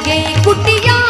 அழகே குட்டியா?